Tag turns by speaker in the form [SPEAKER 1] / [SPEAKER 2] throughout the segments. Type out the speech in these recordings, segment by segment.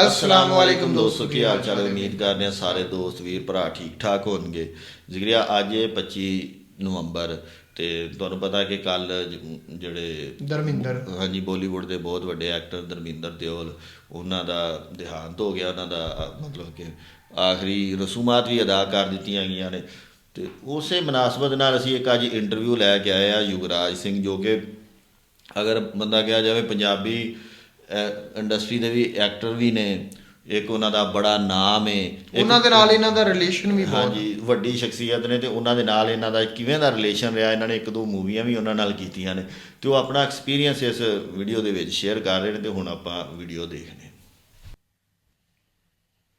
[SPEAKER 1] ਅਸਲਾਮ ਵਾਲੇਕੁਮ
[SPEAKER 2] ਦੋਸਤੋ ਕੀ ਹਾਲ ਚਾਲ? ਉਮੀਦ ਕਰਦੇ ਹਾਂ ਸਾਰੇ ਦੋਸਤ ਵੀਰ ਭਰਾ ਠੀਕ ਠਾਕ ਹੋਣਗੇ। ਜ਼ਿਕਰਿਆ ਅੱਜ ਹੈ 25 ਨਵੰਬਰ ਤੇ ਤੁਹਾਨੂੰ ਪਤਾ ਕਿ ਕੱਲ ਜਿਹੜੇ
[SPEAKER 1] ਧਰਮਿੰਦਰ।
[SPEAKER 2] ਹਾਂਜੀ ਬਾਲੀਵੁੱਡ ਦੇ ਬਹੁਤ ਵੱਡੇ ਐਕਟਰ ਧਰਮਿੰਦਰ ਦਿਓਲ ਉਹਨਾਂ ਦਾ ਦੇਹਾਂਤ ਹੋ ਗਿਆ ਉਹਨਾਂ ਦਾ ਮਤਲਬ ਕਿ ਆਖਰੀ ਰਸੂਮਾਤ ਵੀ ਅਦਾ ਕਰ ਦਿੱਤੀਆਂ ਗਈਆਂ ਨੇ। ਤੇ ਉਸੇ ਮਨਾਸਬਤ ਨਾਲ ਅਸੀਂ ਇੱਕ ਅੱਜ ਇੰਟਰਵਿਊ ਲੈ ਕੇ ਆਏ ਆ ਯੁਵਰਾਜ ਸਿੰਘ ਜੋ ਕਿ ਅਗਰ ਬੰਦਾ ਕਿਹਾ ਜਾਵੇ ਪੰਜਾਬੀ ਇੰਡਸਟਰੀ ਦੇ ਵੀ ਐਕਟਰ ਵੀ ਨੇ। ਇੱਕ ਉਹਨਾਂ ਦਾ ਬੜਾ ਨਾਮ ਹੈ
[SPEAKER 1] ਉਹਨਾਂ ਦੇ ਨਾਲ ਇਹਨਾਂ ਦਾ ਰਿਲੇਸ਼ਨ ਵੀ ਬਹੁਤ
[SPEAKER 2] ਹਾਂਜੀ ਵੱਡੀ ਸ਼ਖਸੀਅਤ ਨੇ ਤੇ ਉਹਨਾਂ ਦੇ ਨਾਲ ਇਹਨਾਂ ਦਾ ਕਿਵੇਂ ਦਾ ਰਿਲੇਸ਼ਨ ਰਿਹਾ ਇਹਨਾਂ ਨੇ ਇੱਕ ਦੋ ਮੂਵੀਆਂ ਵੀ ਉਹਨਾਂ ਨਾਲ ਕੀਤੀਆਂ ਨੇ। ਤੇ ਉਹ ਆਪਣਾ ਐਕਸਪੀਰੀਅੰਸ ਇਸ ਵੀਡੀਓ ਦੇ ਵਿੱਚ ਸ਼ੇਅਰ ਕਰ ਰਹੇ ਨੇ ਤੇ ਹੁਣ ਆਪਾਂ ਵੀਡੀਓ ਦੇਖਦੇ ਹਾਂ।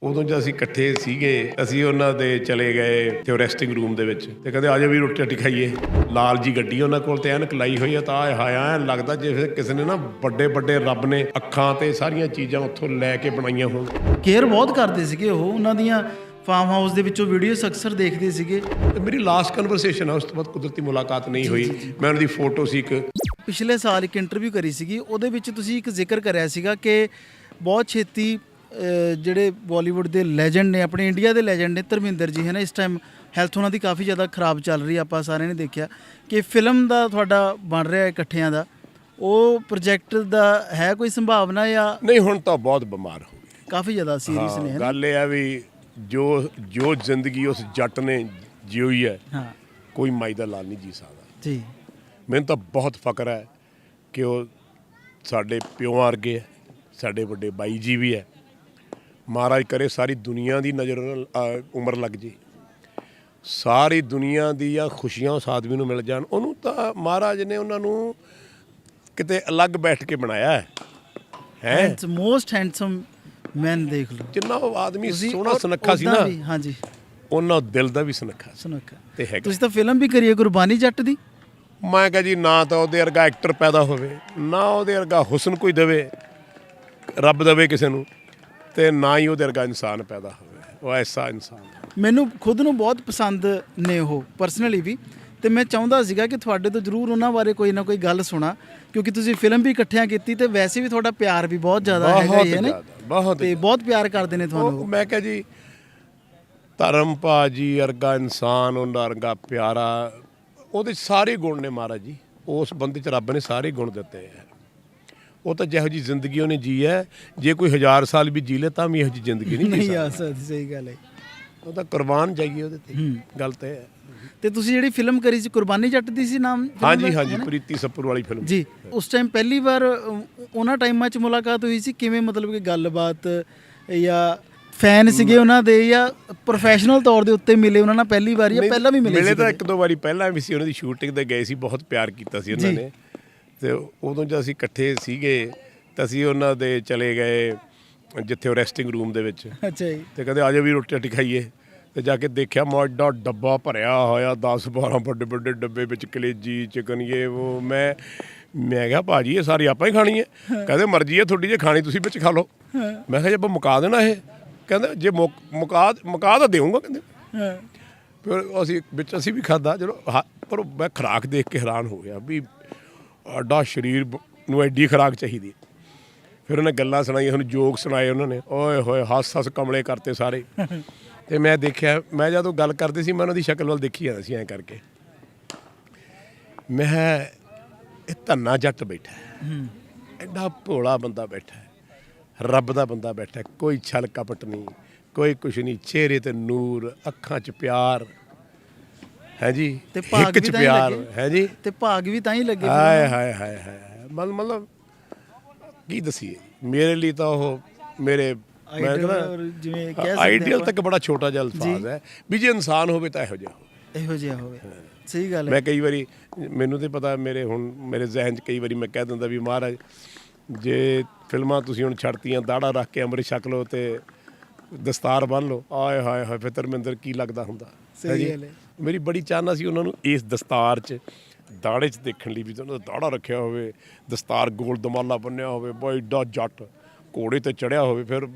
[SPEAKER 3] ਉਦੋਂ ਜਦ ਅਸੀਂ ਇਕੱਠੇ ਸੀਗੇ ਅਸੀਂ ਉਹਨਾਂ ਦੇ ਚਲੇ ਗਏ ਤੇ ਰੈਸਟਿੰਗ ਰੂਮ ਦੇ ਵਿੱਚ ਤੇ ਕਹਿੰਦੇ ਆਜੋ ਵੀ ਰੋਟੀ ਰਾਟੀ ਖਾਈਏ। ਲਾਲ ਜੀ ਗੱਡੀ ਉਹਨਾਂ ਕੋਲ ਤੇ ਐਨਕ ਲਾਈ ਹੋਈ ਆ ਤਾਂ ਆਏ ਹਾਇਆ ਲੱਗਦਾ ਜਿਵੇਂ ਕਿਸੇ ਨੇ ਨਾ ਵੱਡੇ ਵੱਡੇ ਰੱਬ ਨੇ ਅੱਖਾਂ ਤੇ ਸਾਰੀਆਂ ਚੀਜ਼ਾਂ ਉੱਥੋਂ ਲੈ ਕੇ ਬਣਾਈਆਂ ਹੋਣ।
[SPEAKER 4] ਕੇਅਰ ਬਹੁਤ ਕਰਦੇ ਸੀਗੇ ਉਹ ਉਹਨਾਂ ਦੀਆਂ ਫਾਰਮ ਹਾਊਸ ਦੇ ਵਿੱਚੋਂ ਵੀਡੀਓਜ਼ ਅਕਸਰ ਦੇਖਦੇ ਸੀਗੇ।
[SPEAKER 3] ਤੇ ਮੇਰੀ ਲਾਸਟ ਕਨਵਰਸੇਸ਼ਨ ਆ ਉਸ ਤੋਂ ਬਾਅਦ ਕੁਦਰਤੀ ਮੁਲਾਕਾਤ ਨਹੀਂ ਹੋਈ। ਮੈਂ ਉਹਨਾਂ ਦੀ ਫੋਟੋ ਸੀ ਇੱਕ।
[SPEAKER 4] ਪਿਛਲੇ ਸਾਲ ਇੱਕ ਇੰਟਰਵਿਊ ਕਰੀ ਸੀਗੀ ਉਹਦੇ ਵਿੱਚ ਤੁਸੀਂ ਇੱਕ ਜ਼ਿਕਰ ਕਰਿਆ ਸੀਗਾ ਕਿ ਬਹੁਤ ਛੇਤੀ ਜਿਹੜੇ ਬਾਲੀਵੁੱਡ ਦੇ ਲੈਜੈਂਡ ਨੇ ਆਪਣੇ ਇੰਡੀਆ ਦੇ ਲੈਜੈਂਡ ਨੇ ਧਰਮਿੰਦਰ ਜੀ ਹੈ ਨਾ ਇਸ ਟਾਈਮ ਹੈਲਥ ਉਹਨਾਂ ਦੀ ਕਾਫੀ ਜ਼ਿਆਦਾ ਖਰਾਬ ਚੱਲ ਰਹੀ ਆਪਾਂ ਸਾਰਿਆਂ ਨੇ ਦੇਖਿਆ। ਕਿ ਫਿਲਮ ਦਾ ਤੁਹਾਡਾ ਬਣ ਰਿਹਾ ਇਕੱਠਿਆਂ ਦਾ ਉਹ ਪ੍ਰੋਜੈਕਟ ਦਾ ਹੈ ਕੋਈ ਸੰਭਾਵਨਾ ਜਾਂ
[SPEAKER 3] ਨਹੀਂ ਹੁਣ ਤਾਂ ਬਹੁਤ ਬਿਮਾਰ ਹੋ ਗਏ।
[SPEAKER 4] ਕਾਫੀ ਜ਼ਿਆਦਾ ਸੀਰੀਅਸ ਨੇ
[SPEAKER 3] ਗੱਲ ਇਹ ਆ ਵੀ ਜੋ ਜੋ ਜ਼ਿੰਦਗੀ ਉਸ ਜੱਟ ਨੇ ਜਿਉਈ ਹੈ
[SPEAKER 4] ਹਾਂ।
[SPEAKER 3] ਕੋਈ ਮਾਈ ਦਾ ਲਾਲ ਨਹੀਂ ਜੀ ਸਕਦਾ।
[SPEAKER 4] ਜੀ।
[SPEAKER 3] ਮੈਨੂੰ ਤਾਂ ਬਹੁਤ ਫਕਰ ਹੈ ਕਿ ਉਹ ਸਾਡੇ ਪਿਓਾਂ ਵਰਗੇ ਸਾਡੇ ਵੱਡੇ ਬਾਈ ਜੀ ਵੀ ਹੈ ਮਹਾਰਾਜ ਕਰੇ ਸਾਰੀ ਦੁਨੀਆ ਦੀ ਨਜ਼ਰ ਉਮਰ ਲੱਗ ਜੇ। ਸਾਰੀ ਦੁਨੀਆ ਦੀਆਂ ਖੁਸ਼ੀਆਂ ਉਸ ਆਦਮੀ ਨੂੰ ਮਿਲ ਜਾਣ। ਉਹਨੂੰ ਤਾਂ ਮਹਾਰਾਜ ਨੇ ਉਹਨਾਂ ਨੂੰ ਕਿਤੇ ਅਲੱਗ ਬੈਠ ਕੇ ਬਣਾਇਆ ਹੈ। ਹੈ?
[SPEAKER 4] ਹੈਂਡਸ ਮੋਸਟ ਹੈਂਡਸਮ ਮੈਨ ਦੇਖ ਲਓ।
[SPEAKER 3] ਜਿੰਨਾ ਉਹ ਆਦਮੀ ਸੋਹਣਾ ਸੁਨੱਖਾ ਸੀ ਨਾ
[SPEAKER 4] ਹਾਂਜੀ।
[SPEAKER 3] ਉਹਨਾਂ ਦਿਲ ਦਾ ਵੀ ਸੁਨੱਖਾ
[SPEAKER 4] ਸੁਨੱਖਾ।
[SPEAKER 3] ਤੇ ਹੈਗਾ।
[SPEAKER 4] ਤੁਸੀਂ ਤਾਂ ਫਿਲਮ ਵੀ ਕਰੀ ਹੈ ਗੁਰਬਾਨੀ ਜੱਟ ਦੀ।
[SPEAKER 3] ਮੈਂ ਕਹਾਂ ਜੀ ਨਾ ਤਾਂ ਉਹਦੇ ਵਰਗਾ ਐਕਟਰ ਪੈਦਾ ਹੋਵੇ ਨਾ ਉਹਦੇ ਵਰਗਾ ਹੁਸਨ ਕੋਈ ਦੇਵੇ ਰੱਬ ਦੇਵੇ ਕਿਸੇ ਨੂੰ। ਤੇ ਨਾ ਹੀ ਉਹਦੇ ਵਰਗਾ ਇਨਸਾਨ ਪੈਦਾ ਹੋਵੇ। ਉਹ ਐਸਾ ਇਨਸਾਨ।
[SPEAKER 4] ਮੈਨੂੰ ਖੁਦ ਨੂੰ ਬਹੁਤ ਪਸੰਦ ਨੇ ਉਹ ਪਰਸਨਲੀ ਵੀ। ਤੇ ਮੈਂ ਚਾਹੁੰਦਾ ਸੀਗਾ ਕਿ ਤੁਹਾਡੇ ਤੋਂ ਜ਼ਰੂਰ ਉਹਨਾਂ ਬਾਰੇ ਕੋਈ ਨਾ ਕੋਈ ਗੱਲ ਸੁਣਾ ਕਿਉਂਕਿ ਤੁਸੀਂ ਫਿਲਮ ਵੀ ਇਕੱਠਿਆਂ ਕੀਤੀ ਤੇ ਵੈਸੇ ਵੀ ਤੁਹਾਡਾ ਪਿਆਰ ਵੀ ਬਹੁਤ ਜ਼ਿਆਦਾ ਹੈਗਾ ਹੀ ਹੈ ਨਾ?
[SPEAKER 3] ਬਹੁਤ
[SPEAKER 4] ਤੇ ਬਹੁਤ ਪਿਆਰ ਕਰਦੇ ਨੇ ਤੁਹਾਨੂੰ
[SPEAKER 3] ਮੈਂ ਕਹਾਂ ਜੀ ਧਰਮ ਭਾਜੀ ਵਰਗਾ ਇਨਸਾਨ ਉਹਨਾਂ ਵਰਗਾ ਪਿਆਰਾ ਉਹਦੇ ਸਾਰੇ ਗੁਣ ਨੇ ਮਹਾਰਾਜ ਜੀ। ਉਸ ਬੰਦੇ 'ਚ ਰੱਬ ਨੇ ਸਾਰੇ ਗੁਣ ਦਿੱਤੇ ਹੈ। ਉਹ ਤਾਂ ਜਿਹੋ ਜੀ ਜ਼ਿੰਦਗੀ ਉਹਨੇ ਜੀ ਹੈ। ਜੇ ਕੋਈ ਹਜ਼ਾਰ ਸਾਲ ਵੀ ਜੀ ਲੇ ਤਾਂ ਵੀ ਇਹੋ ਜੀ ਜ਼ਿੰਦਗੀ ਨਹੀਂ ਜੀ
[SPEAKER 4] ਨਹੀਂ
[SPEAKER 3] ਸਕਦਾ।
[SPEAKER 4] ਆ ਸਕਦੀ ਸਹੀ ਗੱਲ ਹੈ।
[SPEAKER 3] ਉਹ ਤਾਂ ਕੁਰਬਾਨ ਜਾਈਏ ਉਹਦੇ ਤੇ। ਗੱਲ ਤੇ ਹੈ।
[SPEAKER 4] ਤੇ ਤੁਸੀਂ ਜਿਹੜੀ ਫਿਲਮ ਕਰੀ ਸੀ ਕੁਰਬਾਨੀ ਜੱਟ ਦੀ ਸੀ ਨਾਮ? film
[SPEAKER 3] ਹਾਂਜੀ
[SPEAKER 4] ਦਾ,
[SPEAKER 3] ਹਾਂਜੀ
[SPEAKER 4] ਹੈ ਨਾ?
[SPEAKER 3] ਪ੍ਰੀਤੀ ਸੱਪਰ ਵਾਲੀ ਫਿਲਮ।
[SPEAKER 4] ਜੀ ਉਸ ਟਾਈਮ ਪਹਿਲੀ ਵਾਰ ਅ, ਉਹਨਾਂ ਟਾਈਮਾਂ 'ਚ ਮੁਲਾਕਾਤ ਹੋਈ ਸੀ ਕਿਵੇਂ ਮਤਲਬ ਕਿ ਗੱਲਬਾਤ ਜਾਂ ਫੈਨ ਸੀਗੇ ਉਹਨਾਂ ਦੇ ਜਾਂ ਪ੍ਰੋਫੈਸ਼ਨਲ ਤੌਰ ਦੇ ਉੱਤੇ ਮਿਲੇ ਉਹਨਾਂ ਨਾਲ ਪਹਿਲੀ ਵਾਰ ਜਾਂ
[SPEAKER 3] ਨਹੀਂ,
[SPEAKER 4] ਪਹਿਲਾਂ ਵੀ ਮਿਲੇ
[SPEAKER 3] ਮਿਲੇ
[SPEAKER 4] ਸੀ
[SPEAKER 3] ਤਾਂ ਇੱਕ ਦੋ ਵਾਰੀ ਪਹਿਲਾਂ ਵੀ ਸੀ ਉਹਨਾਂ ਦੀ ਸ਼ੂਟਿੰਗ ਤੇ ਗਏ ਸੀ ਬਹੁਤ ਪਿਆਰ ਕੀਤਾ ਸੀ ਉਹਨਾਂ
[SPEAKER 4] ਜੀ।
[SPEAKER 3] ਨੇ। ਤੇ ਉਦੋਂ ਜਦ ਅਸੀਂ ਇਕੱਠੇ ਸੀਗੇ ਤਾਂ ਅਸੀਂ ਉਹਨਾਂ ਦੇ ਚਲੇ ਗਏ ਜਿੱਥੇ ਉਹ ਰੈਸਟਿੰਗ ਰੂਮ ਦੇ ਵਿੱਚ।
[SPEAKER 4] ਅੱਛਾ ਜੀ।
[SPEAKER 3] ਤੇ ਕਹਿੰਦੇ ਆਜੋ ਵੀ ਰੋਟੀ ਰਾਟੀ ਖਾਈਏ। ਤੇ ਜਾ ਕੇ ਦੇਖਿਆ ਮੋਡਾ ਡੱਬਾ ਭਰਿਆ ਹੋਇਆ 10 12 ਵੱਡੇ ਵੱਡੇ ਡੱਬੇ ਵਿੱਚ ਕਲੇਜੀ ਚਿਕਨ ਇਹ ਉਹ ਮੈਂ ਮੈਂ ਕਿਹਾ ਭਾਜੀ ਇਹ ਸਾਰੀ ਆਪਾਂ ਹੀ ਖਾਣੀ ਹੈ। ਕਹਿੰਦੇ ਮਰਜ਼ੀ ਹੈ ਤੁਹਾਡੀ ਜੇ ਖਾਣੀ ਤੁਸੀਂ ਵਿੱਚ ਖਾ ਲਓ। ਮੈਂ ਕਿਹਾ ਜੇ ਆਪਾਂ ਮੁਕਾ ਦੇਣਾ ਇਹ? ਕਹਿੰਦੇ ਜੇ ਮੁਕ- ਮੁਕਾ ਤਾਂ ਦੇਵਾਂਗਾ ਕਹਿੰਦੇ। ਫਿਰ ਅਸੀਂ ਵਿੱਚ ਅਸੀਂ ਵੀ ਖਾਦਾ ਚਲੋ ਪਰ ਮੈਂ ਖੁਰਾਕ ਦੇਖ ਕੇ ਹੈਰਾਨ ਹੋ ਗਿਆ ਵੀ ਆਡਾ ਸਰੀਰ ਬ- ਨੂੰ ਐਡੀ ਖੁਰਾਕ ਚਾਹੀਦੀ ਹੈ। ਫਿਰ ਉਹਨੇ ਗੱਲਾਂ ਸੁਣਾਈਆਂ ਸਾਨੂੰ ਜੋਕ ਸੁਣਾਏ ਉਹਨਾਂ ਨੇ। ਓਏ ਹੋਏ ਹੱਸ ਹੱਸ ਕਮਲੇ ਕਰਤੇ ਸਾਰੇ। ਤੇ ਮੈਂ ਦੇਖਿਆ ਮੈਂ ਜਦੋਂ ਗੱਲ ਕਰਦੇ ਸੀ ਮੈਂ ਉਹਨਾਂ ਦੀ ਸ਼ਕਲ ਵੱਲ ਦੇਖੀ ਜਾਂਦਾ ਸੀ ਐਂ ਕਰਕੇ। ਮੈਂ ਕਿਹਾ, ਇਹ ਧੰਨਾ ਜੱਟ ਬੈਠਾ ਹੈ। ਐਡਾ ਭੋਲਾ ਬੰਦਾ ਬੈਠਾ ਹੈ। ਰੱਬ ਦਾ ਬੰਦਾ ਬੈਠਾ ਹੈ, ਕੋਈ ਛਲ ਕਪਟ ਨਹੀਂ ਕੋਈ ਕੁਛ ਨਹੀਂ। ਚਿਹਰੇ ਤੇ ਨੂਰ ਅੱਖਾਂ 'ਚ ਪਿਆਰ। ਹੈ ਜੀ?
[SPEAKER 4] ਤੇ ਭਾਗ ਵੀ ਤਾਂ ਹੀ
[SPEAKER 3] ਪਿਆਰ
[SPEAKER 4] ਲੱਗੇ।
[SPEAKER 3] ਹੈ ਜੀ?
[SPEAKER 4] ਤੇ ਭਾਗ ਵੀ ਤਾਂ ਹੀ ਲੱਗੇ
[SPEAKER 3] ਹਾਏ ਹਾਏ ਹਾਏ ਹਾਏ। ਮਤਲਬ ਮਤਲਬ ਕੀ ਦਸੀਏ? ਮੇਰੇ ਲਈ ਤਾਂ ਉਹ ਮੇਰੇ।
[SPEAKER 4] Ideal ਔਰ ਜਿਵੇਂ ਕਹਿ ਸਕਦੇ
[SPEAKER 3] ਆਈਡੀਅਲ ਤੱਕ ਬੜਾ ਛੋਟਾ ਜਿਹਾ ਅਲਫਾਜ਼ ਹੈ। ਵੀ ਜੇ ਇਨਸਾਨ ਹੋਵੇ ਤਾਂ ਇਹੋ ਜਿਹਾ ਹੋਵੇ।
[SPEAKER 4] ਇਹੋ ਜਿਹਾ ਹੋਵੇ। ਸਹੀ ਗੱਲ ਹੈ।
[SPEAKER 3] ਮੈਂ ਕਈ ਵਾਰੀ ਮੈਨੂੰ ਤੇ ਪਤਾ ਮੇਰੇ ਹੁਣ ਮੇਰੇ ਜ਼ਿਹਨ 'ਚ ਕਈ ਵਾਰੀ ਮੈਂ ਕਹਿ ਦਿੰਦਾ ਵੀ ਮਹਾਰਾਜ ਜੇ ਫਿਲਮਾਂ ਤੁਸੀਂ ਹੁਣ ਛੱਡਤੀਆਂ ਦਾੜਾ ਰੱਖ ਕੇ ਅੰਮ੍ਰਿਤ ਛਕ ਲਓ ਤੇ ਦਸਤਾਰ ਬੰਨ ਲਓ। ਆਏ ਹਾਏ ਹਾਏ ਫਿਰ ਧਰਮਿੰਦਰ ਕੀ ਲੱਗਦਾ ਹੁੰਦਾ?
[SPEAKER 4] ਸਹੀ
[SPEAKER 3] ਹੈ ਜੀ?
[SPEAKER 4] ਗੱਲ ਹੈ।
[SPEAKER 3] ਮੇਰੀ ਬੜੀ ਚਾਹਨਾ ਸੀ ਉਹਨਾਂ ਨੂੰ ਇਸ ਦਸਤਾਰ 'ਚ ਦਾੜੇ 'ਚ ਦੇਖਣ ਲਈ ਵੀ ਉਹਨਾਂ ਦਾ ਦਾੜਾ ਰੱਖਿਆ ਹੋਵੇ ਦਸਤਾਰ ਗੋਲ ਦਮਾਲਾ ਬੰਨਿਆ ਹੋਵੇ ਬਈ ਏਡਾ ਜੱਟ ਘੋੜੇ ਤੇ ਚੜਿਆ ਹੋਵੇ ਫਿਰ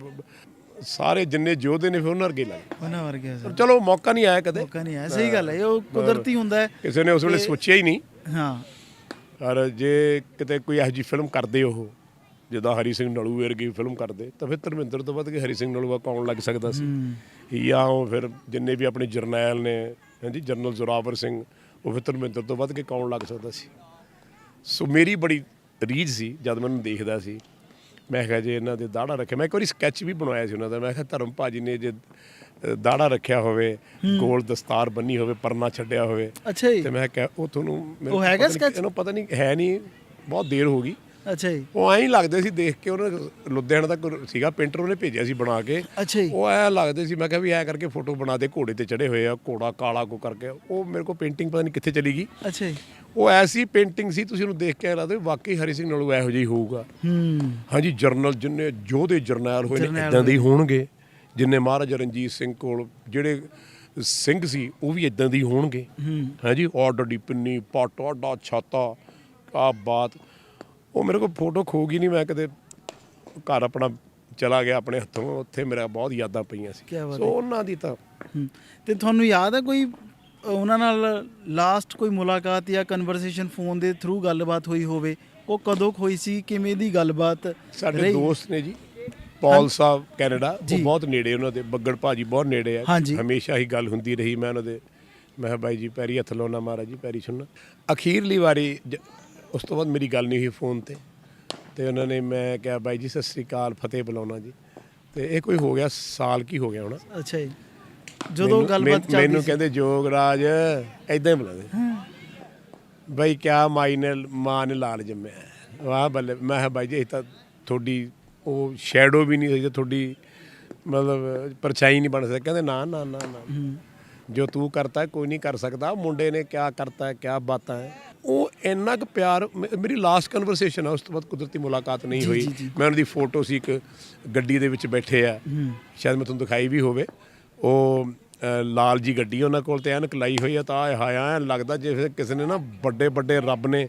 [SPEAKER 3] ਸਾਰੇ ਜਿੰਨੇ ਯੋਧੇ ਨੇ ਫਿਰ ਉਹਨਾਂ ਵਰਗੇ ਲੱਗੇ
[SPEAKER 4] ਉਹਨਾਂ ਵਰਗੇ
[SPEAKER 3] ਚਲੋ ਮੌਕਾ ਨਹੀਂ ਆਇਆ ਕਦੇ।
[SPEAKER 4] ਮੌਕਾ ਨਹੀਂ ਆਇਆ। ਸਹੀ ਗੱਲ ਹੈ ਉਹ ਕੁਦਰਤੀ ਹੁੰਦਾ ਹੈ।
[SPEAKER 3] ਕਿਸੇ ਨੇ ਉਸ ਵੇਲੇ ਸੋਚਿਆ ਹੀ ਨਹੀਂ।
[SPEAKER 4] ਹਾਂ।
[SPEAKER 3] ਔਰ ਜੇ ਕਿਤੇ ਕੋਈ ਇਹੋ ਜਿਹੀ ਫਿਲਮ ਕਰਦੇ ਉਹ ਜਿੱਦਾਂ ਹਰੀ ਸਿੰਘ ਨਲੂ ਵਰਗੀ ਫਿਲਮ ਕਰਦੇ ਤਾਂ ਫਿਰ ਧਰਮਿੰਦਰ ਤੋਂ ਵੱਧ ਕੇ ਹਰੀ ਸਿੰਘ ਨਲੂਆ ਕੌਣ ਲੱਗ ਸਕਦਾ ਸੀ? ਜਾਂ ਉਹ ਫਿਰ ਜਿੰਨੇ ਵੀ ਆਪਣੇ ਜਰਨੈਲ ਨੇ ਹਾਂਜੀ ਜਨਰਲ ਜ਼ੋਰਾਵਰ ਸਿੰਘ ਉਹ ਫਿਰ ਧਰਮਿੰਦਰ ਤੋਂ ਵੱਧ ਕੇ ਕੌਣ ਲੱਗ ਸਕਦਾ ਸੀ? ਸੋ ਮੇਰੀ ਬੜੀ ਰੀਝ ਸੀ ਜਦ ਮੈਨੂੰ ਦੇਖਦਾ ਸੀ। ਮੈਂ ਕਿਹਾ ਜੇ ਇਹਨਾਂ ਦੇ ਦਾੜਾ ਰੱਖਿਆ ਮੈਂ ਇੱਕ ਵਾਰੀ ਸਕੈਚ ਵੀ ਬਣਾਇਆ ਸੀ ਉਹਨਾਂ ਦਾ। ਮੈਂ ਕਿਹਾ ਧਰਮ ਭਾਜੀ ਨੇ ਜੇ ਦਾੜਾ ਰੱਖਿਆ ਹੋਵੇ ਗੋਲ ਦਸਤਾਰ ਬੰਨੀ ਹੋਵੇ ਪਰਨਾ ਛੱਡਿਆ ਹੋਵੇ
[SPEAKER 4] ਅੱਛਾ ਜੀ।
[SPEAKER 3] ਤੇ ਮੈਂ ਕਿਹਾ ਉਹ ਤੁਹਾਨੂੰ
[SPEAKER 4] ਉਹ ਹੈਗਾ?
[SPEAKER 3] ਇਹਨੂੰ ਪਤਾ ਨਹੀਂ ਹੈ ਨਹੀਂ ਬਹੁਤ ਦੇਰ ਹੋ ਗਈ।
[SPEAKER 4] ਅੱਛਾ ਜੀ।
[SPEAKER 3] ਉਹ ਐਂ ਹੀ ਲੱਗਦੇ ਸੀ ਦੇਖ ਕੇ ਉਹਨੇ ਲੁਧਿਆਣਾ ਤੱਕ ਸੀਗਾ ਪੇਂਟਰ ਉਹਨੇ ਭੇਜਿਆ ਸੀ ਬਣਾ ਕੇ।
[SPEAKER 4] ਅੱਛਾ ਜੀ।
[SPEAKER 3] ਉਹ ਐ ਲੱਗਦੇ ਸੀ ਮੈਂ ਕਿਹਾ ਵੀ ਐ ਕਰਕੇ ਫੋਟੋ ਬਣਾ ਦੇ ਘੋੜੇ ਤੇ ਚੜੇ ਹੋਏ ਆ ਘੋੜਾ ਕਾਲਾ ਕੋ ਕਰਕੇ। ਉਹ ਮੇਰੇ ਕੋਲ ਪੇਂਟਿੰਗ ਪਤਾ ਨਹੀਂ ਕਿੱਥੇ ਚਲੀ ਗਈ।
[SPEAKER 4] ਅੱਛਾ ਜੀ।
[SPEAKER 3] ਉਹ ਐਸੀ ਪੇਂਟਿੰਗ ਸੀ ਤੁਸੀਂ ਉਹਨੂੰ ਦੇਖ ਕੇ ਲੱਗਦਾ ਵਾਕਈ ਹਰੀ ਸਿੰਘ ਨਾਲੋਂ ਇਹੋ ਜਿਹਾ ਹੀ ਹੋਊਗਾ।
[SPEAKER 4] ਹੂੰ।
[SPEAKER 3] ਹਾਂਜੀ ਜਰਨਲ ਜਿੰਨੇ ਯੋਧੇ ਜਰਨੈਲ ਹੋਏ ਨੇ ਇਦਾਂ ਦੇ ਹੀ ਹੋਣਗੇ। ਜਿੰਨੇ ਮਹਾਰਾਜਾ ਰਣਜੀਤ ਸਿੰਘ ਕੋਲ ਜਿਹੜੇ ਸਿੰਘ ਸੀ ਉਹ ਵੀ ਇਦਾਂ ਦੇ ਹੀ ਹੋਣਗੇ। ਹਾਂਜੀ ਆਰਡਰ ਦੀ ਪਿੰਨੀ ਪੱਟ ਆਡਾ ਛਾਤਾ ਆ ਬਾਤ। ਉਹ ਮੇਰੇ ਕੋਲ ਫੋਟੋ ਖੋ ਗਈ ਨਹੀਂ ਮੈਂ ਕਦੇ ਘਰ ਆਪਣਾ ਚਲਾ ਗਿਆ ਆਪਣੇ ਹੱਥੋਂ ਉੱਥੇ ਮੇਰਾ ਬਹੁਤ ਯਾਦਾਂ ਪਈਆਂ ਸੀ
[SPEAKER 4] ਕਿਆ ਬਾਤ
[SPEAKER 3] ਸੋ ਉਹਨਾਂ ਦੀ ਤਾਂ
[SPEAKER 4] ਹੂੰ। ਤੇ ਤੁਹਾਨੂੰ ਯਾਦ ਹੈ ਕੋਈ ਅ, ਉਹਨਾਂ ਨਾਲ ਲਾਸਟ ਕੋਈ ਮੁਲਾਕਾਤ ਜਾਂ ਕਨਵਰਸੇਸ਼ਨ ਫੋਨ ਦੇ ਥਰੂ ਗੱਲਬਾਤ ਹੋਈ ਹੋਵੇ ਉਹ ਕਦੋਂ ਕੁ ਹੋਈ ਸੀ ਕਿਵੇਂ ਦੀ ਗੱਲਬਾਤ
[SPEAKER 3] ਸਾਡੇ
[SPEAKER 4] ਰਹੀ?
[SPEAKER 3] ਦੋਸਤ ਨੇ ਜੀ ਪੌਲ ਸਾਹਿਬ ਕੈਨੇਡਾ ਉਹ
[SPEAKER 4] ਜੀ।
[SPEAKER 3] ਬਹੁਤ ਨੇੜੇ ਉਹਨਾਂ ਦੇ ਬੱਗੜ ਭਾਜੀ ਬਹੁਤ ਨੇੜੇ ਆ
[SPEAKER 4] ਹਾਂਜੀ।
[SPEAKER 3] ਹਮੇਸ਼ਾ ਹੀ ਗੱਲ ਹੁੰਦੀ ਰਹੀ ਮੈਂ ਉਹਨਾਂ ਦੇ ਮੈਂ ਕਿਹਾ ਬਾਈ ਜੀ ਪੈਰੀ ਹੱਥ ਲਾਉਣਾ ਮਹਾਰਾਜ ਜੀ ਪੈਰੀ ਸੁਣਨਾ ਅਖੀਰਲੀ ਵਾਰੀ ਜ- ਉਸ ਤੋਂ ਬਾਅਦ ਮੇਰੀ ਗੱਲ ਨਹੀਂ ਹੋਈ ਫੋਨ ਤੇ। ਤੇ ਉਹਨਾਂ ਨੇ ਮੈਂ ਕਿਹਾ ਬਾਈ ਜੀ ਸਤਿ ਸ੍ਰੀ ਅਕਾਲ ਫਤਿਹ ਬੁਲਾਉਣਾ ਜੀ। ਤੇ ਇਹ ਕੋਈ ਹੋ ਗਿਆ ਸਾਲ ਕੀ ਹੋ ਗਿਆ ਹੁਣ।
[SPEAKER 4] ਅੱਛਾ ਜੀ। ਜਦੋਂ
[SPEAKER 3] ਮੈਨੂੰ-
[SPEAKER 4] ਗੱਲਬਾਤ ਚੱਲਦੀ
[SPEAKER 3] ਮੈਨੂੰ
[SPEAKER 4] ਸੀ।
[SPEAKER 3] ਕਹਿੰਦੇ ਜੋਗਰਾਜ ਐਦਾਂ ਹੀ ਬੁਲਾਉਂਦੇ। ਬਈ ਕਿਆ ਮਾਈ ਨੇ ਮਾਂ ਨੇ ਲਾਲ ਜੰਮਿਆ। ਵਾਹ ਬੱਲੇ। ਮੈਂ ਕਿਹਾ ਬਾਈ ਜੀ ਇਹ ਤਾਂ ਤੁਹਾਡੀ ਉਹ ਸ਼ੈਡੋ ਵੀ ਨਹੀਂ ਸੀ ਤੁਹਾਡੀ ਮਤਲਬ ਪਰਛਾਈ ਨਹੀਂ ਬਣ ਸਕਦੀ। ਕਹਿੰਦੇ ਨਾ ਨਾ ਨਾ ਨਾ। ਜੋ ਤੂੰ ਕਰਤਾ ਹੈ ਕੋਈ ਨਹੀਂ ਕਰ ਸਕਦਾ। ਮੁੰਡੇ ਨੇ ਕਿਆ ਕਰਤਾ ਹੈ ਕਿਆ ਬਾਤਾਂ ਹੈ ਉਹ ਇੰਨਾ ਕੁ ਪਿਆਰ ਮੇ- ਮੇਰੀ ਲਾਸਟ ਕਨਵਰਸੇਸ਼ਨ ਆ ਉਸ ਤੋਂ ਬਾਅਦ ਕੁਦਰਤੀ ਮੁਲਾਕਾਤ ਨਹੀਂ ਹੋਈ।
[SPEAKER 4] ਜੀ, ਜੀ।
[SPEAKER 3] ਮੈਂ ਉਹਨਾਂ ਦੀ ਫੋਟੋ ਸੀ ਇੱਕ ਗੱਡੀ ਦੇ ਵਿੱਚ ਬੈਠੇ ਆ। ਸ਼ਾਇਦ ਮੈਂ ਤੁਹਾਨੂੰ ਦਿਖਾਈ ਵੀ ਹੋਵੇ। ਉਹ ਅ, ਲਾਲ ਜੀ ਗੱਡੀ ਉਹਨਾਂ ਕੋਲ ਤੇ ਐਨਕ ਲਾਈ ਹੋਈ ਆ ਤਾਂ ਆਏ ਹਾਇਆ ਐਂ ਲੱਗਦਾ ਜਿਵੇਂ ਕਿਸੇ ਨੇ ਨਾ ਵੱਡੇ ਵੱਡੇ ਰੱਬ ਨੇ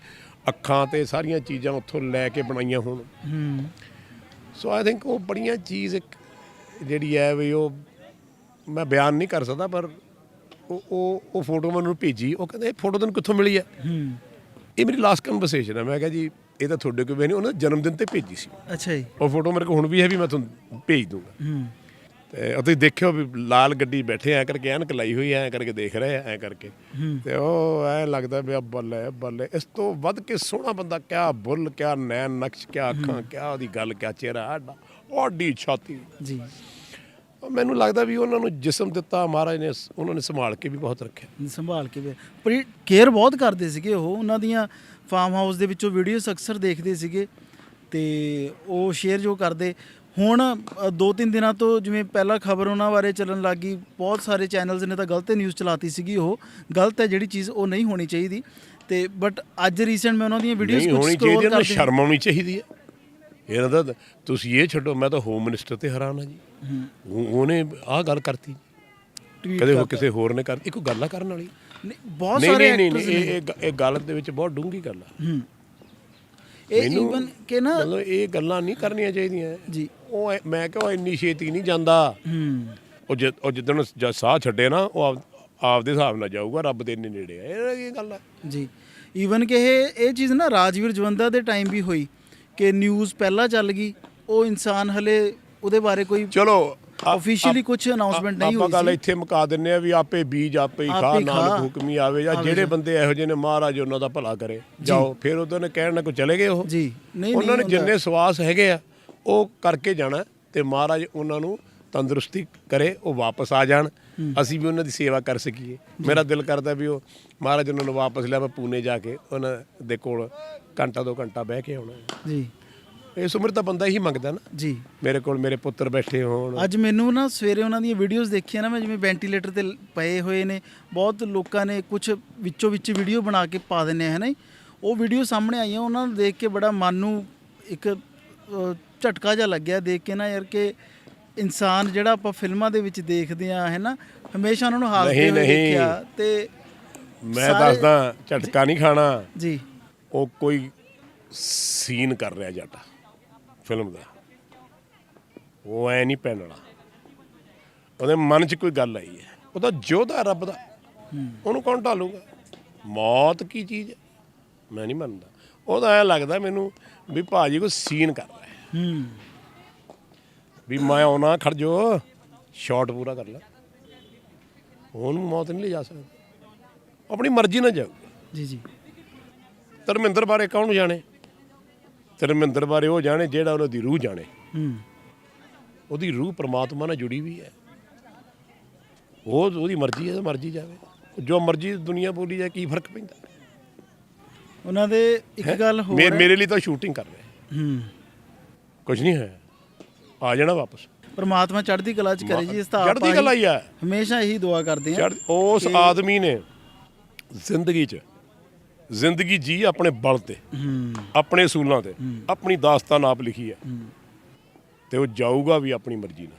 [SPEAKER 3] ਅੱਖਾਂ ਤੇ ਸਾਰੀਆਂ ਚੀਜ਼ਾਂ ਉੱਥੋਂ ਲੈ ਕੇ ਬਣਾਈਆਂ ਹੋਣ। ਸੋ ਆਈ ਥਿੰਕ ਉਹ ਬੜੀਆਂ ਚੀਜ਼ ਇੱਕ ਜਿਹੜੀ ਹੈ ਵੀ ਉਹ ਮੈਂ ਬਿਆਨ ਨਹੀਂ ਕਰ ਸਕਦਾ ਪਰ ਉਹ ਉਹ ਉਹ ਫੋਟੋ ਮੈਨੂੰ ਭੇਜੀ। ਉਹ ਕਹਿੰਦੇ ਇਹ ਫੋਟੋ ਤੈਨੂੰ ਕਿੱਥੋਂ ਮਿਲੀ ਹੈ?
[SPEAKER 4] ਹੂੰ।
[SPEAKER 3] ਇਹ ਮੇਰੀ ਲਾਸਟ ਕਨਵਰਸੇਸ਼ਨ ਹੈ। ਮੈਂ ਕਿਹਾ ਜੀ ਇਹ ਤਾਂ ਤੁਹਾਡੇ ਕੋਲ ਵੀ ਨਹੀਂ ਉਹਨਾਂ ਦੇ ਜਨਮ ਦਿਨ ਤੇ ਭੇਜੀ ਸੀ।
[SPEAKER 4] ਅੱਛਾ ਜੀ।
[SPEAKER 3] ਉਹ ਫੋਟੋ ਮੇਰੇ ਕੋਲ ਹੁਣ ਵੀ ਹੈ ਵੀ ਮੈਂ ਤੁਹਾਨੂੰ ਭੇਜ ਦੂੰਗਾ।
[SPEAKER 4] ਹੂੰ।
[SPEAKER 3] ਤੇ ਤੁਸੀਂ ਦੇਖਿਓ ਵੀ ਲਾਲ ਗੱਡੀ ਬੈਠੇ ਐ ਕਰਕੇ ਐਨਕ ਲਾਈ ਹੋਈ ਐ ਕਰਕੇ ਦੇਖ ਰਹੇ ਐ ਐ ਕਰਕੇ ਤੇ ਉਹ ਐ ਲੱਗਦਾ ਵੀ ਆ ਬੱਲੇ ਬੱਲੇ ਇਸ ਤੋਂ ਵੱਧ ਕੇ ਸੋਹਣਾ ਬੰਦਾ ਕਿਆ ਬੁੱਲ ਕਿਆ ਨੈਣ ਨਕਸ਼ ਕਿਆ ਅੱਖਾਂ ਕਿਆ ਉਹਦੀ ਗੱਲ ਕਿਆ ਚਿਹਰਾ ਆਡਾ ਓਡੀ ਛਾਤੀ।
[SPEAKER 4] ਜੀ।
[SPEAKER 3] ਮੈਨੂੰ ਲੱਗਦਾ ਵੀ ਉਹਨਾਂ ਨੂੰ ਜਿਸਮ ਦਿੱਤਾ ਮਹਾਰਾਜ ਨੇ ਉਹਨਾਂ ਨੇ ਸੰਭਾਲ ਕੇ ਵੀ ਬਹੁਤ ਰੱਖਿਆ।
[SPEAKER 4] ਸੰਭਾਲ ਕੇ ਪਰ ਕੇਅਰ ਬਹੁਤ ਕਰਦੇ ਸੀਗੇ ਉਹ। ਉਹਨਾਂ ਦੀਆਂ ਫਾਰਮ ਹਾਊਸ ਦੇ ਵਿੱਚੋਂ ਵੀਡੀਓਜ਼ ਅਕਸਰ ਦੇਖਦੇ ਸੀਗੇ ਤੇ ਉਹ ਸ਼ੇਅਰ ਜੋ ਕਰਦੇ। ਹੁਣ ਦੋ ਤਿੰਨ ਦਿਨਾਂ ਤੋਂ ਜਿਵੇਂ ਪਹਿਲਾਂ ਖਬਰ ਉਹਨਾਂ ਬਾਰੇ ਚੱਲਣ ਲੱਗੀ ਬਹੁਤ ਸਾਰੇ ਚੈਨਲਸ ਨੇ ਤਾਂ ਗਲਤ ਨਿਊਜ਼ ਚਲਾਤੀ ਸੀਗੀ ਉਹ। ਗਲਤ ਹੈ ਜਿਹੜੀ ਚੀਜ਼ ਉਹ ਨਹੀਂ ਹੋਣੀ ਚਾਹੀਦੀ। ਤੇ ਬਟ ਅੱਜ ਰੀਸੈਂਟ ਮੈਂ ਉਹਨਾਂ ਦੀਆਂ ਵੀਡੀਓਜ਼ ਕੁਝ
[SPEAKER 3] ਹੋਣੀ ਨੂੰ
[SPEAKER 4] ਕਰਦੇ
[SPEAKER 3] ਸ਼ਰਮ ਆਉਣੀ ਚਾਹੀਦੀ ਹੈ। ਇਹਨਾਂ ਦਾ ਤੁਸੀਂ ਇਹ ਛੱਡੋ ਮੈਂ ਤਾਂ ਹੋਮ ਮਿਨਿਸਟਰ ਤੇ ਹੈਰਾਨ ਆ ਜੀ। ਉਹ- ਉਹਨੇ ਆਹ ਗੱਲ ਕਰਤੀ। ਕਦੇ
[SPEAKER 4] ਕਰਤਾ।
[SPEAKER 3] ਕਿਸੇ ਹੋਰ ਨੇ ਕਰਤੀ ਇਹ ਕੋਈ ਗੱਲ ਆ ਕਰਨ ਵਾਲੀ।
[SPEAKER 4] ਨਹੀਂ, ਬਹੁਤ
[SPEAKER 3] ਨਹੀਂ
[SPEAKER 4] ਸਾਰੇ
[SPEAKER 3] ਨਹੀਂ ਨਹੀਂ
[SPEAKER 4] ਐਕਟਰਸ
[SPEAKER 3] ਨਹੀਂ,
[SPEAKER 4] ਨੇ।
[SPEAKER 3] ਇਹ ਇਹ- ਇਹ ਗੱਲ ਦੇ ਵਿੱਚ ਬਹੁਤ ਡੂੰਘੀ ਗੱਲ ਆ।
[SPEAKER 4] ਹੂੰ। ਇਹ ਈਵਨ ਕਿ ਨਾ
[SPEAKER 3] ਮਤਲਬ ਇਹ ਗੱਲਾਂ ਨਹੀਂ ਕਰਨੀਆਂ ਚਾਹੀਦੀਆਂ।
[SPEAKER 4] ਜੀ।
[SPEAKER 3] ਉਹ ਮੈਂ ਕਿਹਾ ਇੰਨੀ ਛੇਤੀ ਨਹੀਂ ਜਾਂਦਾ।
[SPEAKER 4] ਹੂੰ।
[SPEAKER 3] ਉਹ ਉਹ ਜਿੱਦਣ ਜਦ ਸਾਹ ਛੱਡੇ ਨਾ ਉਹ ਆਪ- ਆਪਦੇ ਹਿਸਾਬ ਨਾਲ ਜਾਊਗਾ ਰੱਬ ਦੇ ਇੰਨੇ ਨੇੜੇ ਆ। ਇਹ ਕੀ ਗੱਲ ਆ।
[SPEAKER 4] ਜੀ। ਈਵਨ ਕਿ ਇਹ ਇਹ ਚੀਜ਼ ਨਾ ਰਾਜਵੀਰ ਜਵੰਦਾ ਦੇ ਟਾਈਮ ਵੀ ਹੋਈ। ਕਿ ਨਿਊਜ਼ ਪਹਿਲਾਂ ਚੱਲ ਗਈ ਉਹ ਇਨਸਾਨ ਹਲੇ ਉਹਦੇ ਬਾਰੇ ਕੋਈ
[SPEAKER 3] ਚਲੋ ਆ-
[SPEAKER 4] Officially
[SPEAKER 3] ਆਪ-
[SPEAKER 4] ਕੁਛ announcement
[SPEAKER 3] ਆ-
[SPEAKER 4] ਨਹੀਂ
[SPEAKER 3] ਆਪਾਂ
[SPEAKER 4] ਹੋਈ
[SPEAKER 3] ਗੱਲ
[SPEAKER 4] ਸੀ।
[SPEAKER 3] ਇੱਥੇ ਮੁਕਾ ਦਿੰਨੇ ਆ ਵੀ ਆਪੇ ਬੀਜ ਆਪੇ ਹੀ
[SPEAKER 4] ਆਪੇ
[SPEAKER 3] ਖਾ। ਨਾਨਕ ਹੁਕਮੀ ਆਵੇ ਜਾਂ ਜਿਹੜੇ। ਬੰਦੇ ਇਹੋ ਜਿਹੇ ਨੇ ਮਹਾਰਾਜ ਉਹਨਾਂ ਦਾ ਭਲਾ ਕਰੇ ਜਾਓ ਫਿਰ ਉਹਨਾਂ ਨੇ ਕਹਿਣ ਨਾ ਕੋ ਚਲੇ ਗਏ ਉਹ
[SPEAKER 4] ਜੀ ਨਹੀਂ
[SPEAKER 3] ਉਹਨਾਂ ਨੇ ਜਿੰਨੇ ਸਵਾਸ ਹੈਗੇ ਆ ਉਹ ਕਰਕੇ ਜਾਣਾ ਤੇ ਮਹਾਰਾਜ ਉਹਨਾਂ ਨੂੰ ਤੰਦਰੁਸਤੀ ਕਰੇ ਉਹ ਵਾਪਸ ਆ ਜਾਣ ਅਸੀਂ ਵੀ ਉਹਨਾਂ ਦੀ ਸੇਵਾ ਕਰ ਸਕੀਏ। ਮੇਰਾ ਦਿਲ ਕਰਦਾ ਵੀ ਉਹ ਮਹਾਰਾਜ ਉਹਨਾਂ ਨੂੰ ਵਾਪਸ ਲਿਆ ਮੈਂ ਪੂਨੇ ਜਾ ਕੇ ਉਹਨਾਂ ਦੇ ਕੋਲ ਘੰਟਾ ਦੋ ਘੰਟਾ ਬਹਿ ਕੇ ਆਉਣਾ।
[SPEAKER 4] ਜੀ।
[SPEAKER 3] ਇਸ ਉਮਰ ਤਾਂ ਬੰਦਾ ਇਹੀ ਮੰਗਦਾ ਨਾ।
[SPEAKER 4] ਜੀ।
[SPEAKER 3] ਮੇਰੇ ਕੋਲ ਮੇਰੇ ਪੁੱਤਰ ਬੈਠੇ ਹੋਣ।
[SPEAKER 4] ਅੱਜ ਮੈਨੂੰ ਨਾ ਸਵੇਰੇ ਉਹਨਾਂ ਦੀਆਂ ਵੀਡੀਓਜ਼ ਦੇਖੀਆਂ ਨਾ ਮੈਂ ਜਿਵੇਂ ਵੈਂਟੀਲੇਟਰ ਤੇ ਪਏ ਹੋਏ ਨੇ ਬਹੁਤ ਲੋਕਾਂ ਨੇ ਕੁਝ ਵਿੱਚੋਂ ਵਿੱਚ ਵੀਡੀਓ ਬਣਾ ਕੇ ਪਾ ਦਿੰਨੇ ਹੈ ਨਾ। ਉਹ ਵੀਡੀਓ ਸਾਹਮਣੇ ਆਈਆਂ ਉਹਨਾਂ ਨੂੰ ਦੇਖ ਕੇ ਬੜਾ ਮਨ ਨੂੰ ਇੱਕ ਝਟਕਾ ਜਿਹਾ ਲੱਗਿਆ ਦੇਖ ਕੇ ਨਾ ਯਾਰ ਕਿ ਇਨਸਾਨ ਜਿਹੜਾ ਆਪਾਂ ਫਿਲਮਾਂ ਦੇ ਵਿੱਚ ਦੇਖਦੇ ਆ ਹੈ ਨਾ ਹਮੇਸ਼ਾ ਉਹਨਾਂ ਨੂੰ ਹਾਸਦੇ
[SPEAKER 3] ਨਹੀਂ।
[SPEAKER 4] ਦੇਖਿਆ ਤੇ
[SPEAKER 3] ਮੈਂ ਦੱਸਦਾ ਝਟਕਾ ਨਹੀਂ ਖਾਣਾ।
[SPEAKER 4] ਜੀ।
[SPEAKER 3] ਉਹ ਕੋਈ ਸੀਨ ਕਰ ਰਿਹਾ ਜੱਟ ਫਿਲਮ ਦਾ। ਉਹ ਐ ਨਹੀਂ ਪੈਣਣਾ ਉਹਦੇ ਮਨ 'ਚ ਕੋਈ ਗੱਲ ਆਈ ਹੈ। ਉਹ ਤਾਂ ਜੋਧਾ ਰੱਬ ਦਾ। ਉਹਨੂੰ ਕੌਣ ਢਾਲੂਗਾ? ਮੌਤ ਕੀ ਚੀਜ਼ ਮੈਂ ਨਹੀਂ ਮੰਨਦਾ। ਉਹਦਾ ਐ ਲੱਗਦਾ ਮੈਨੂੰ ਵੀ ਭਾਜੀ ਕੋਈ ਸੀਨ ਕਰ ਰਿਹਾ ਹੈ।
[SPEAKER 4] ਹੂੰ।
[SPEAKER 3] ਵੀ ਮੈਂ ਆਉਣਾ ਖੜ ਜੋ ਸ਼ਾਟ ਪੂਰਾ ਕਰ ਲੈ। ਉਹਨੂੰ ਮੌਤ ਨਹੀਂ ਲੈ ਜਾ ਸਕਦਾ। ਆਪਣੀ ਮਰਜ਼ੀ ਨਾਲ ਜਾਊ
[SPEAKER 4] ਜੀ ਜੀ।
[SPEAKER 3] ਧਰਮਿੰਦਰ ਬਾਰੇ ਕੌਣ ਜਾਣੇ? ਧਰਮਿੰਦਰ ਬਾਰੇ ਉਹ ਜਾਣੇ ਜਿਹੜਾ ਉਹਨਾਂ ਦੀ ਰੂਹ ਜਾਣੇ।
[SPEAKER 4] ਹੂੰ।
[SPEAKER 3] ਉਹਦੀ ਰੂਹ ਪ੍ਰਮਾਤਮਾ ਨਾਲ ਜੁੜੀ ਵੀ ਹੈ। ਉਹ ਉਹਦੀ ਮਰਜ਼ੀ ਹੈ ਮਰਜ਼ੀ ਜਾਵੇ। ਜੋ ਮਰਜ਼ੀ ਦੁਨੀਆ ਬੋਲੀ ਜਾਏ ਕੀ ਫ਼ਰਕ ਪੈਂਦਾ?
[SPEAKER 4] ਉਹਨਾਂ ਦੇ ਇੱਕ ਗੱਲ ਹੋਰ
[SPEAKER 3] ਮੇਰੇ ਲਈ ਤਾਂ ਸ਼ੂਟਿੰਗ ਕਰ ਰਹੇ।
[SPEAKER 4] ਹੂੰ।
[SPEAKER 3] ਕੁਝ ਨਹੀਂ ਹੈ ਆ ਜਾਣਾ ਵਾਪਸ।
[SPEAKER 4] ਪਰਮਾਤਮਾ ਚੜ੍ਹਦੀ ਕਲਾ ਚ ਕਰੇ ਜੀ ਇਸ ਤਾਂ
[SPEAKER 3] ਚੜ੍ਹਦੀ ਕਲਾ ਹੀ ਆ।
[SPEAKER 4] ਹਮੇਸ਼ਾ ਇਹੀ ਦੁਆ ਕਰਦੇ ਆ
[SPEAKER 3] ਉਸ ਆਦਮੀ ਨੇ ਜ਼ਿੰਦਗੀ 'ਚ ਜ਼ਿੰਦਗੀ ਜੀ ਆਪਣੇ ਬਲ ਤੇ ਆਪਣੇ ਅਸੂਲਾਂ ਤੇ ਆਪਣੀ ਦਾਸਤਾਨ ਆਪ ਲਿਖੀ ਹੈ। ਤੇ ਉਹ ਜਾਊਗਾ ਵੀ ਆਪਣੀ ਮਰਜ਼ੀ ਨਾਲ।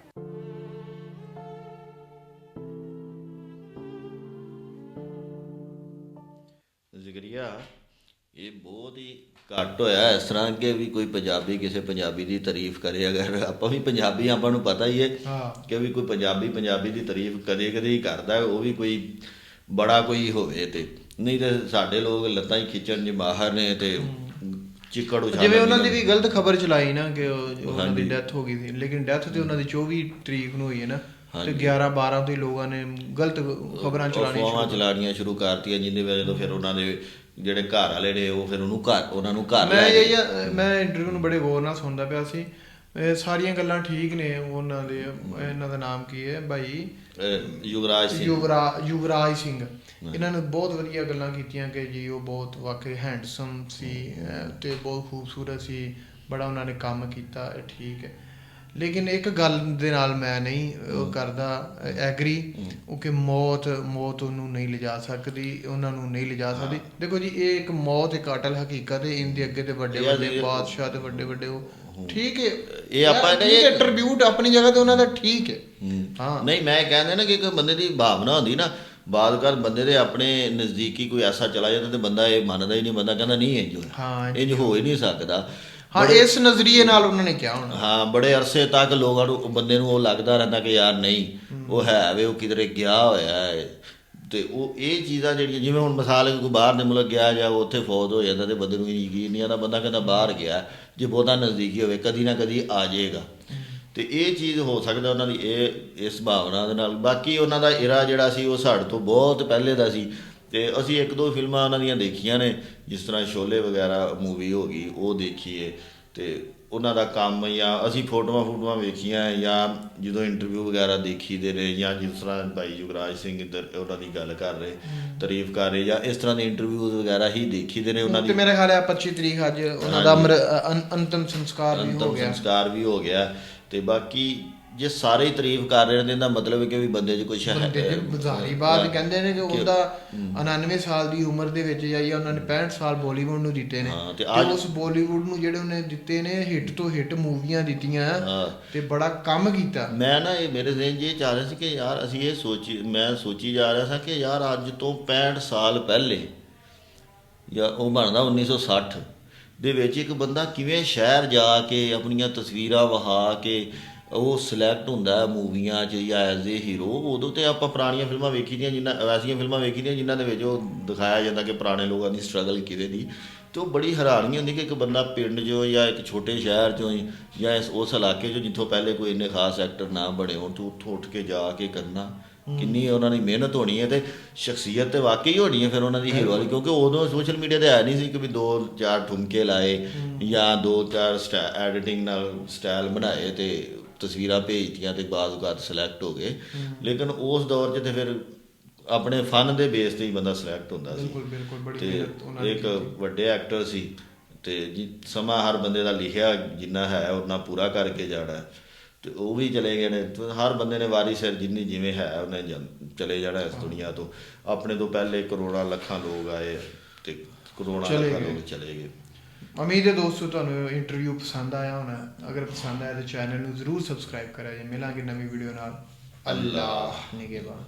[SPEAKER 2] ਜ਼ਿਕਰੀਆ ਇਹ ਬਹੁਤ ਹੀ ਘੱਟ ਹੋਇਆ ਇਸ ਤਰ੍ਹਾਂ ਕਿ ਵੀ ਕੋਈ ਪੰਜਾਬੀ ਕਿਸੇ ਪੰਜਾਬੀ ਦੀ ਤਾਰੀਫ ਕਰੇ ਅਗਰ ਆਪਾਂ ਵੀ ਪੰਜਾਬੀ ਆਪਾਂ ਨੂੰ ਪਤਾ ਹੀ ਹੈ। ਕਿ ਵੀ ਕੋਈ ਪੰਜਾਬੀ ਪੰਜਾਬੀ ਦੀ ਤਾਰੀਫ ਕਦੇ ਕਦੇ ਹੀ ਕਰਦਾ ਉਹ ਵੀ ਕੋਈ ਬੜਾ ਕੋਈ ਹੋਵੇ ਤੇ ਨਹੀਂ ਤੇ ਸਾਡੇ ਲੋਕ ਲੱਤਾਂ ਹੀ ਖਿੱਚਣ ਚ ਮਾਹਰ ਨੇ ਤੇ ਚਿੱਕੜ ਉਛਾਲਣ
[SPEAKER 1] ਜਿਵੇਂ ਉਹਨਾਂ
[SPEAKER 2] ਦੀ
[SPEAKER 1] ਦੀ ਵੀ ਗਲਤ ਖਬਰ ਚਲਾਈ ਨਾ ਕਿ ਉਹ- ਉਹਨਾਂ ਦੀ। ਡੈਥ ਹੋ ਗਈ ਸੀ ਲੇਕਿਨ ਡੈਥ ਤੇ ਉਹਨਾਂ ਦੀ 24 ਤਰੀਕ ਨੂੰ ਹੋਈ ਹੈ ਨਾ ਤੇ
[SPEAKER 2] ਹਾਂਜੀ।
[SPEAKER 1] 11 12 ਤੋਂ ਹੀ ਲੋਕਾਂ ਨੇ ਗਲਤ ਖਬਰਾਂ ਸ਼ੁਰੂ
[SPEAKER 2] ਚਲਾਣੀਆਂ ਸ਼ੁਰੂ ਕਰਤੀਆਂ ਜਿੰਦੇ ਵਜ੍ਹਾ ਤੋਂ ਫਿਰ ਉਹਨਾਂ ਦੇ ਜਿਹੜੇ ਘਰ ਵਾਲੇ ਨੇ ਉਹ ਫਿਰ ਉਹਨੂੰ ਘਰ ਉਹਨਾਂ ਨੂੰ ਘਰ
[SPEAKER 1] ਮੈਂ
[SPEAKER 2] ਲੈ
[SPEAKER 1] ਇਹ
[SPEAKER 2] ਗਏ।
[SPEAKER 1] ਮੈਂ ਇੰਟਰਵਿਊ ਨੂੰ ਬੜੇ ਗੌਰ ਨਾਲ ਸੁਣਦਾ ਪਿਆ ਸੀ। ਇਹ ਸਾਰੀਆਂ ਗੱਲਾਂ ਠੀਕ ਨੇ ਉਹਨਾਂ ਦੇ ਇਹਨਾਂ ਦਾ ਨਾਮ ਕੀ ਹੈ? ਭਾਈ
[SPEAKER 2] ਯੁਵਰਾਜ ਸਿੰਘ।
[SPEAKER 1] ਯੁਵਰਾ ਯੁਵਰਾਜ ਸਿੰਘ। ਇਹਨਾਂ ਨੇ ਬਹੁਤ ਵਧੀਆ ਗੱਲਾਂ ਕੀਤੀਆਂ ਕਿ ਜੀ ਉਹ ਬਹੁਤ ਵਾਕਈ ਹੈਂਡਸਮ ਸੀ ਤੇ ਬਹੁਤ ਖੂਬਸੂਰਤ ਸੀ ਬੜਾ ਉਹਨਾਂ ਨੇ ਕੰਮ ਕੀਤਾ ਠੀਕ ਹੈ। ਲੇਕਿਨ ਇੱਕ ਗੱਲ ਦੇ ਨਾਲ ਮੈਂ ਨਹੀਂ ਉਹ ਕਰਦਾ ਐਗਰੀ ਉਹ ਕਿ ਮੌਤ ਮੌਤ ਉਹਨੂੰ ਨਹੀਂ ਲਿਜਾ ਸਕਦੀ ਉਹਨਾਂ ਨੂੰ ਨਹੀਂ ਲਿਜਾ ਸਕਦੀ। ਦੇਖੋ ਜੀ ਇਹ ਇੱਕ ਮੌਤ ਇੱਕ ਅਟਲ ਹਕੀਕਤ ਹੈ ਇਹਦੇ ਅੱਗੇ ਤੇ ਵੱਡੇ ਵੱਡੇ ਬਾਦਸ਼ਾਹ ਤੇ ਵੱਡੇ ਵੱਡੇ ਉਹ। ਠੀਕ ਹੈ।
[SPEAKER 2] ਇਹ ਆਪਾਂ ਨੇ ਇਹ-
[SPEAKER 1] ਟ੍ਰਿਬਿਊਟ ਆਪਣੀ ਜਗ੍ਹਾ ਤੇ ਉਹਨਾਂ ਦਾ ਠੀਕ ਹੈ।
[SPEAKER 2] ਹੂੰ। ਨਹੀਂ ਮੈਂ ਕਹਿੰਦਾ ਨਾ ਕਿ ਇੱਕ ਬੰਦੇ ਦੀ ਭਾਵਨਾ ਹੁੰਦੀ ਨਾ ਬਾਦ ਕਰ ਬੰਦੇ ਦੇ ਆਪਣੇ ਨਜ਼ਦੀਕੀ ਕੋਈ ਐਸਾ ਚਲਾ ਜਾਂਦਾ ਤੇ ਬੰਦਾ ਇਹ ਮੰਨਦਾ ਹੀ ਨਹੀਂ ਬੰਦਾ ਕਹਿੰਦਾ ਨਹੀਂ ਇੰਜ
[SPEAKER 1] ਹਾਂ
[SPEAKER 2] ਇੰਜ ਹੋ ਹੀ ਨਹੀਂ ਸਕਦਾ।
[SPEAKER 1] ਹਾਂ ਇਸ ਨਜ਼ਰੀਏ ਨਾਲ ਉਹਨਾਂ ਨੇ ਕਿਹਾ ਹੋਣਾ।
[SPEAKER 2] ਹਾਂ ਬੜੇ ਅਰਸੇ ਤੱਕ ਲੋਕਾਂ ਨੂੰ ਬੰਦੇ ਨੂੰ ਉਹ ਲੱਗਦਾ ਰਹਿੰਦਾ ਕਿ ਯਾਰ ਨਹੀਂ ਉਹ ਹੈ ਵੇ ਉਹ ਕਿਧਰੇ ਗਿਆ ਹੋਇਆ ਹੈ। ਤੇ ਉਹ ਇਹ ਚੀਜ਼ਾਂ ਜਿਹੜੀਆਂ ਜਿਵੇਂ ਹੁਣ ਮਿਸਾਲ ਕੋਈ ਬਾਹਰ ਦੇ ਮੁਲਕ ਗਿਆ ਜਾਂ ਉੱਥੇ ਫੌਤ ਹੋ ਜਾਂਦਾ ਤੇ ਬੰਦੇ ਨੂੰ ਯਕੀਨ ਨਹੀਂ ਆਉਂਦਾ ਬੰਦਾ ਕਹਿੰਦਾ ਬਾਹਰ ਗਿਆ ਜੇ ਬਹੁਤਾ ਨਜ਼ਦੀਕੀ ਹੋਵੇ ਕਦੀ ਨਾ ਕਦੀ ਆ ਜਾਏਗਾ। ਤੇ ਇਹ ਚੀਜ਼ ਹੋ ਸਕਦਾ ਉਹਨਾਂ ਦੀ ਇਹ ਇਸ ਭਾਵਨਾ ਦੇ ਨਾਲ। ਬਾਕੀ ਉਹਨਾਂ ਦਾ ਇਰਾ ਜਿਹੜਾ ਸੀ ਉਹ ਸਾਡੇ ਤੋਂ ਬਹੁਤ ਪਹਿਲੇ ਦਾ ਸੀ। ਤੇ ਅਸੀਂ ਇੱਕ ਦੋ ਫਿਲਮਾਂ ਉਹਨਾਂ ਦੀਆਂ ਦੇਖੀਆਂ ਨੇ ਜਿਸ ਤਰ੍ਹਾਂ ਸ਼ੋਲੇ ਵਗੈਰਾ ਮੂਵੀ ਹੋ ਗਈ ਉਹ ਦੇਖੀਏ। ਤੇ ਉਹਨਾਂ ਦਾ ਕੰਮ ਜਾਂ ਅਸੀਂ ਫੋਟੋਆਂ ਫੋਟੋਆਂ ਵੇਖੀਆਂ ਜਾਂ ਜਦੋਂ ਇੰਟਰਵਿਊ ਵਗੈਰਾ ਦੇਖੀਦੇ ਨੇ ਜਾਂ ਜਿਸ ਤਰ੍ਹਾਂ ਭਾਈ ਯੁਵਰਾਜ ਸਿੰਘ ਇੱਧਰ ਉਹਨਾਂ ਦੀ ਗੱਲ ਕਰ ਰਹੇ ਤਾਰੀਫ ਕਰ ਰਹੇ ਜਾਂ ਇਸ ਤਰ੍ਹਾਂ ਦੇ ਇੰਟਰਵਿਊਜ਼ ਵਗੈਰਾ ਹੀ ਦੇਖੀਦੇ ਨੇ ਉਹਨਾਂ
[SPEAKER 1] ਤੇ
[SPEAKER 2] ਦੀ।
[SPEAKER 1] ਮੇਰੇ ਖਿਆਲ ਹੈ 25 ਤਰੀਕ ਅੱਜ ਉਹਨਾਂ ਦਾ ਅੰਤਮ ਸੰਸਕਾਰ ਵੀ ਹੋ
[SPEAKER 2] ਅੰਤਮ
[SPEAKER 1] ਗਿਆ।
[SPEAKER 2] ਸੰਸਕਾਰ ਵੀ ਹੋ ਗਿਆ। ਤੇ ਬਾਕੀ ਜੇ ਸਾਰੇ ਹੀ ਤਾਰੀਫ ਕਰ ਰਹੇ ਨੇ ਇਹਦਾ ਮਤਲਬ ਹੈ ਕਿ ਵੀ ਬੰਦੇ 'ਚ ਕੁਝ ਹੈ
[SPEAKER 1] ਬੰਦੇ ਦੇ ਬਜ਼ਾਰੀ ਬਾਤ ਕਹਿੰਦੇ ਨੇ ਕਿ ਉਹਦਾ 99 ਸਾਲ ਦੀ ਉਮਰ ਦੇ ਵਿੱਚ ਜਾਈਏ ਉਹਨਾਂ ਨੇ 65 ਸਾਲ ਬਾਲੀਵੁੱਡ ਨੂੰ ਦਿੱਤੇ ਨੇ।
[SPEAKER 2] ਤੇ
[SPEAKER 1] ਉਸ ਬਾਲੀਵੁੱਡ ਨੂੰ ਜਿਹੜੇ ਉਹਨੇ ਦਿੱਤੇ ਨੇ ਹਿੱਟ ਤੋਂ ਹਿੱਟ ਮੂਵੀਆਂ ਦਿੱਤੀਆਂ। ਤੇ ਬੜਾ ਕੰਮ ਕੀਤਾ।
[SPEAKER 2] ਮੈਂ ਨਾ ਇਹ ਮੇਰੇ ਜ਼ਿਹਨ 'ਚ ਇਹ ਚੱਲ ਰਿਹਾ ਸੀ ਕਿ ਯਾਰ ਅਸੀਂ ਇਹ ਸੋਚੀ ਮੈਂ ਸੋਚੀ ਜਾ ਰਿਹਾ ਸਾਂ ਕਿ ਯਾਰ ਅੱਜ ਤੋਂ 65 ਸਾਲ ਪਹਿਲੇ ਜਾਂ ਉਹ ਬਣਦਾ 1960 ਦੇ ਵਿੱਚ ਇੱਕ ਬੰਦਾ ਕਿਵੇਂ ਸ਼ਹਿਰ ਜਾ ਕੇ ਆਪਣੀਆਂ ਤਸਵੀਰਾਂ ਵਹਾ ਕੇ ਉਹ ਸਿਲੈਕਟ ਹੁੰਦਾ ਹੈ ਮੂਵੀਆਂ 'ਚ ਜਾਂ ਐਜ਼ ਏ ਹੀਰੋ ਉਦੋਂ ਤੇ ਆਪਾਂ ਪੁਰਾਣੀਆਂ ਫਿਲਮਾਂ ਵੇਖੀ ਦੀਆਂ ਜਿਨ੍ਹਾਂ ਐਸੀਆਂ ਫਿਲਮਾਂ ਵੇਖੀ ਦੀਆਂ ਜਿਨ੍ਹਾਂ ਦੇ ਵਿੱਚ ਉਹ ਦਿਖਾਇਆ ਜਾਂਦਾ ਕਿ ਪੁਰਾਣੇ ਲੋਕਾਂ ਦੀ ਸਟਰਗਲ ਕਿਵੇਂ ਦੀ। ਤੇ ਉਹ ਬੜੀ ਹੈਰਾਨੀ ਹੁੰਦੀ ਕਿ ਇੱਕ ਬੰਦਾ ਪਿੰਡ 'ਚੋਂ ਜਾਂ ਇੱਕ ਛੋਟੇ ਸ਼ਹਿਰ 'ਚੋਂ ਜਾਂ ਇਸ ਉਸ ਇਲਾਕੇ 'ਚੋਂ ਜਿੱਥੋਂ ਪਹਿਲੇ ਕੋਈ ਇੰਨੇ ਖਾਸ ਐਕਟਰ ਨਾ ਬਣੇ ਹੋਣ ਤੇ ਉੱਥੋਂ ਉੱਠ ਕੇ ਜਾ ਕੇ ਕਰਨਾ। ਕਿੰਨੀ ਉਹਨਾਂ ਦੀ ਮਿਹਨਤ ਹੋਣੀ ਹੈ ਤੇ ਸ਼ਖਸੀਅਤ ਤੇ ਵਾਕਈ ਹੋਣੀ ਹੈ ਫਿਰ ਉਹਨਾਂ ਦੀ ਹੀਰੋ ਵਾਲੀ ਕਿਉਂਕਿ ਉਦੋਂ ਸੋਸ਼ਲ ਮੀਡੀਆ ਤੇ ਹੈ ਨਹੀਂ ਸੀ ਕਿ ਵੀ ਦੋ ਚਾਰ ਠੁਮਕੇ ਲਾਏ ਜਾਂ ਦੋ ਚਾਰ ਐਡੀਟਿੰਗ ਨਾਲ ਸਟਾਈਲ ਬਣਾਏ ਤੇ ਤਸਵੀਰਾਂ ਭੇਜਤੀਆਂ ਤੇ ਉਗਾਤ ਸਿਲੈਕਟ ਹੋ ਗਏ। ਲੇਕਿਨ ਉਸ ਦੌਰ 'ਚ ਤੇ ਫਿਰ ਆਪਣੇ ਫਨ ਦੇ ਬੇਸ ਤੇ ਹੀ ਬੰਦਾ ਸਿਲੈਕਟ ਹੁੰਦਾ ਸੀ।
[SPEAKER 1] ਬਿਲਕੁਲ ਬਿਲਕੁਲ ਬੜੀ ਮਿਹਨਤ ਉਹਨਾਂ ਨੇ
[SPEAKER 2] ਇੱਕ ਵੱਡੇ ਐਕਟਰ ਸੀ ਤੇ ਜੀ ਸਮਾਂ ਹਰ ਬੰਦੇ ਦਾ ਲਿਖਿਆ ਜਿੰਨਾ ਹੈ ਉਹਨਾਂ ਪੂਰਾ ਕਰਕੇ ਜਾਣਾ। ਤੇ ਉਹ ਵੀ ਚਲੇ ਗਏ ਨੇ। ਹਰ ਬੰਦੇ ਨੇ ਵਾਰੀ ਸਿਰ ਜਿੰਨੀ ਜਿਵੇਂ ਹੈ ਉਹਨੇ ਚਲੇ ਜਾਣਾ ਇਸ ਦੁਨੀਆ ਤੋਂ। ਆਪਣੇ ਤੋਂ ਪਹਿਲੇ ਕਰੋੜਾਂ ਲੱਖਾਂ ਲੋਕ ਆਏ ਤੇ ਕਰੋੜਾਂ ਲੱਖਾਂ। ਲੋਕ ਚਲੇ ਗਏ।
[SPEAKER 1] ਉਮੀਦ ਹੈ ਦੋਸਤੋ ਤੁਹਾਨੂੰ ਇੰਟਰਵਿਊ ਪਸੰਦ ਆਇਆ ਹੋਣਾ। ਅਗਰ ਪਸੰਦ ਆਇਆ ਤਾਂ ਚੈਨਲ ਨੂੰ ਜ਼ਰੂਰ ਸਬਸਕ੍ਰਾਈਬ ਕਰਿਆ ਜੇ ਮਿਲਾਂਗੇ ਨਵੀਂ ਵੀਡੀਓ ਨਾਲ। ਅੱਲਾਹ। ਨਿਗਹਿਬਾਨ